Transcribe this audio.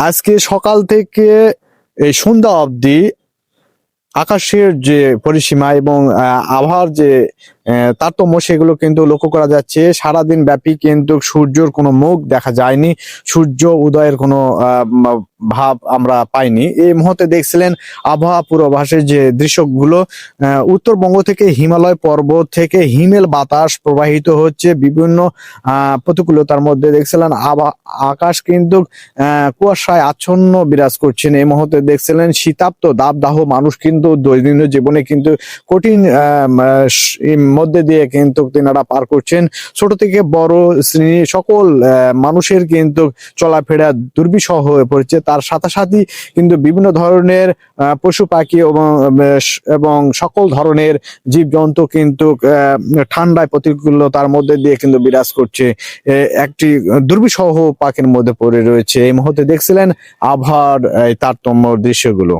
আজকে সকাল থেকে এই সন্ধ্যা অবধি আকাশের যে পরিসীমা এবং আবহাওয়ার যে তারতম্য সেগুলো কিন্তু লক্ষ্য করা যাচ্ছে। সারাদিন ব্যাপী কিন্তু সূর্যর কোনো মুখ দেখা যায়নি। সূর্য উদয়ের কোনো ভাব আমরা পাইনি। এই মুহূর্তে দেখছিলেন আবহাওয়া পূর্বাভাসের যে দৃশ্যগুলো উত্তরবঙ্গ থেকে হিমালয় পর্বত থেকে হিমেল বাতাস প্রবাহিত হচ্ছে বিভিন্ন প্রতিকূলতার মধ্যে। দেখছিলেন আকাশ কিন্তু কুয়াশায় আচ্ছন্ন বিরাজ করছেন। এই মুহূর্তে দেখছিলেন শীতাপ্ত দাবদাহ মানুষ কিন্তু দৈনন্দিন জীবনে কিন্তু কঠিন মধ্যে দিয়ে কিন্তু তিনারা পার করছেন। ছোট থেকে বড় শ্রেণি সকল মানুষের কিন্তু চলাফেরা দুর্বিষহ হয়ে পড়ছে। তার সাথে সাথে কিন্তু বিভিন্ন ধরনের পশু পাখি এবং এবং সকল ধরনের জীবজন্তু কিন্তু ঠান্ডায় প্রতিকূলতার মধ্যে দিয়ে কিন্তু বিরাজ করছে। একটি দুর্বিষহ পাখির মধ্যে পড়ে রয়েছে। এই মুহূর্তে দেখছিলেন আবহাওয়ার তারতম্য দৃশ্যগুলো।